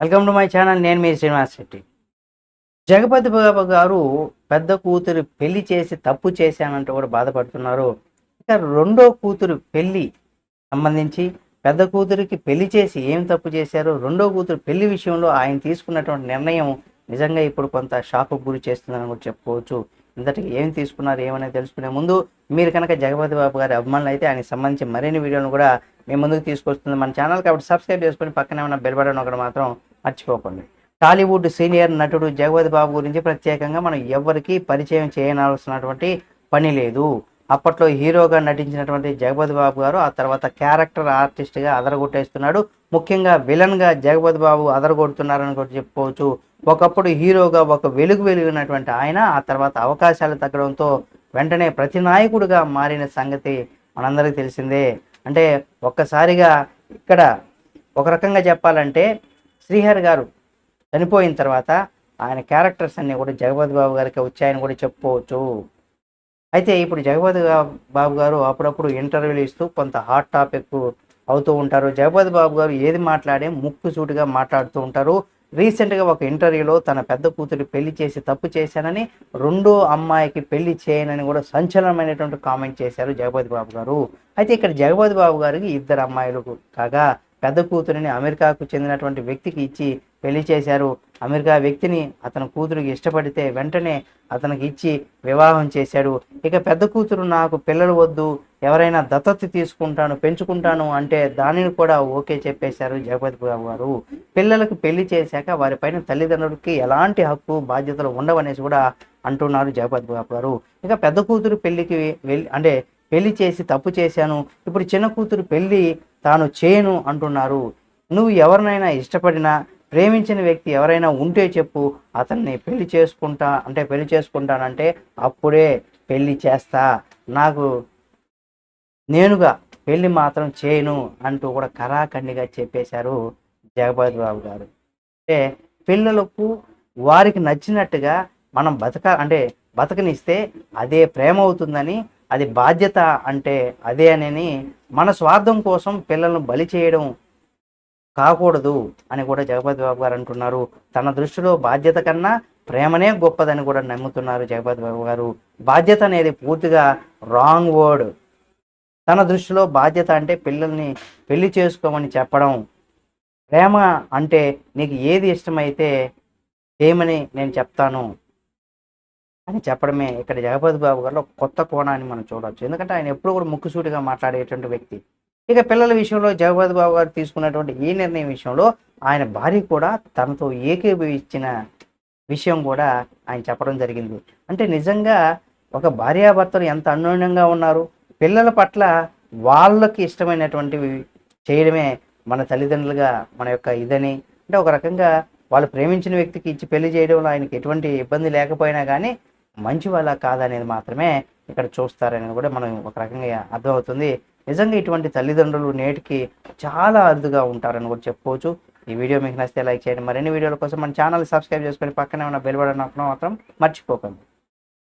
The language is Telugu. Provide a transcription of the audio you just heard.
Welcome to my channel. నేను మీ శ్రీనివాస్ రెడ్డి జగపతి బాబు గారు పెద్ద కూతురు పెళ్ళి చేసి తప్పు చేశానంటూ కూడా బాధపడుతున్నారు. ఇంకా రెండో కూతురు పెళ్ళి సంబంధించి పెద్ద కూతురికి పెళ్ళి చేసి ఏం తప్పు చేశారో? రెండో కూతురు పెళ్ళి విషయంలో ఆయన తీసుకున్నటువంటి నిర్ణయం నిజంగా ఇప్పుడు కొంత షాకు గురి చేస్తుందని కూడా చెప్పుకోవచ్చు. ఇంతటికి ఏం తీసుకున్నారు ఏమనేది తెలుసుకునే ముందు మీరు కనుక జగపతి బాబు గారి అభిమానులు అయితే ఆయనకి సంబంధించి మరిన్ని వీడియోను కూడా మేము ముందుకు తీసుకొస్తుంది మన ఛానల్. కాబట్టి సబ్స్క్రైబ్ చేసుకొని పక్కనే ఉన్న బెల్ బటన్ ఒకటి మాత్రం మర్చిపోకండి. టాలీవుడ్ సీనియర్ నటుడు జగపతి బాబు గురించి ప్రత్యేకంగా మనం ఎవరికీ పరిచయం చేయనవలసినటువంటి పని లేదు. అప్పట్లో హీరోగా నటించినటువంటి జగపతి బాబు గారు ఆ తర్వాత క్యారెక్టర్ ఆర్టిస్ట్గా అదరగొట్టేస్తున్నాడు. ముఖ్యంగా విలన్గా జగపతి బాబు అదరగొడుతున్నారని కూడా చెప్పుకోవచ్చు. ఒకప్పుడు హీరోగా ఒక వెలుగు వెలుగునటువంటి ఆయన ఆ తర్వాత అవకాశాలు తగ్గడంతో వెంటనే ప్రతి నాయకుడిగా మారిన సంగతి మనందరికీ తెలిసిందే. అంటే ఒక్కసారిగా ఇక్కడ ఒక రకంగా చెప్పాలంటే శ్రీహరి గారు చనిపోయిన తర్వాత ఆయన క్యారెక్టర్స్ అన్నీ కూడా జగపతి బాబు గారికి వచ్చాయని కూడా చెప్పుకోవచ్చు. అయితే ఇప్పుడు జగపతి బాబు గారు అప్పుడప్పుడు ఇంటర్వ్యూలు ఇస్తూ కొంత హాట్ టాపిక్ అవుతూ ఉంటారు. జగపతి బాబు గారు ఏది మాట్లాడే ముక్కు సూటిగా మాట్లాడుతూ ఉంటారు. రీసెంట్గా ఒక ఇంటర్వ్యూలో తన పెద్ద కూతురు పెళ్ళి చేసి తప్పు చేశానని రెండో అమ్మాయికి పెళ్ళి చేయనని కూడా సంచలనమైనటువంటి కామెంట్ చేశారు జగపతి బాబు గారు. అయితే ఇక్కడ జగపతి బాబు గారికి ఇద్దరు అమ్మాయిలు కాగా పెద్ద కూతురిని అమెరికాకు చెందినటువంటి వ్యక్తికి ఇచ్చి పెళ్ళి చేశారు. అమెరికా వ్యక్తిని అతని కూతురికి ఇష్టపడితే వెంటనే అతనికి ఇచ్చి వివాహం చేశాడు. ఇక పెద్ద కూతురు నాకు పిల్లలు వద్దు ఎవరైనా దత్తత తీసుకుంటాను పెంచుకుంటాను అంటే దానిని కూడా ఓకే చెప్పేశారు జగపతి బాబు గారు. పిల్లలకు పెళ్ళి చేశాక వారిపైన తల్లిదండ్రులకి ఎలాంటి హక్కు బాధ్యతలు ఉండవనేసి కూడా అంటున్నారు జగపతి బాబు గారు. ఇక పెద్ద కూతురు పెళ్ళికి వెళ్ళి అంటే పెళ్ళి చేసి తప్పు చేశాను. ఇప్పుడు చిన్న కూతురు పెళ్ళి తాను చేయను అంటున్నారు. నువ్వు ఎవరినైనా ఇష్టపడినా ప్రేమించిన వ్యక్తి ఎవరైనా ఉంటే చెప్పు అతన్ని పెళ్ళి చేసుకుంటా అంటే పెళ్ళి చేసుకుంటానంటే అప్పుడే పెళ్ళి చేస్తా. నాకు నేనుగా పెళ్ళి మాత్రం చేయను అంటూ కూడా కరాఖండిగా చెప్పేశారు జగపతి బాబు గారు. అంటే పిల్లలకు వారికి నచ్చినట్టుగా మనం బతక అంటే బతకనిస్తే అదే ప్రేమ అవుతుందని అది బాధ్యత అంటే అదే అని మన స్వార్థం కోసం పిల్లలను బలి చేయడం కాకూడదు అని కూడా జగపతి బాబు గారు అంటున్నారు. తన దృష్టిలో బాధ్యత కన్నా ప్రేమనే గొప్పదని కూడా నమ్ముతున్నారు జగపతి బాబు గారు. బాధ్యత అనేది పూర్తిగా రాంగ్ వర్డ్ తన దృష్టిలో బాధ్యత అంటే పిల్లల్ని పెళ్ళి చేసుకోమని చెప్పడం. ప్రేమ అంటే నీకు ఏది ఇష్టమైతే చేయమని నేను చెప్తాను. అని చెప్పడమే. ఇక్కడ జగపతి బాబు గారిలో కొత్త కోణాన్ని మనం చూడవచ్చు ఎందుకంటే ఆయన ఎప్పుడు కూడా ముక్కుసూటిగా మాట్లాడేటువంటి వ్యక్తి. ఇక పిల్లల విషయంలో జగపతి బాబు గారు తీసుకున్నటువంటి ఈ నిర్ణయం విషయంలో ఆయన భార్య కూడా తనతో ఏకీభవించిన విషయం కూడా ఆయన చెప్పడం జరిగింది. అంటే నిజంగా ఒక భార్యాభర్తలు ఎంత అన్యోన్యంగా ఉన్నారు. పిల్లల పట్ల వాళ్ళకి ఇష్టమైనటువంటివి చేయడమే మన తల్లిదండ్రులుగా మన యొక్క ఇదని. అంటే ఒక రకంగా వాళ్ళు ప్రేమించిన వ్యక్తికి ఇచ్చి పెళ్ళి చేయడంలో ఆయనకి ఎటువంటి ఇబ్బంది లేకపోయినా కానీ మంచి వాళ్ళ కాదనేది మాత్రమే ఇక్కడ చూస్తారనేది కూడా మనం ఒక రకంగా అర్థమవుతుంది. నిజంగా ఇటువంటి తల్లిదండ్రులు నేటికి చాలా అరుదుగా ఉంటారని కూడా చెప్పుకోవచ్చు. ఈ వీడియో మీకు నచ్చితే లైక్ చేయండి. మరిన్ని వీడియోల కోసం మన ఛానల్ సబ్స్క్రైబ్ చేసుకొని పక్కనే ఉన్న బెల్ బటన్ మాత్రం మర్చిపోకండి.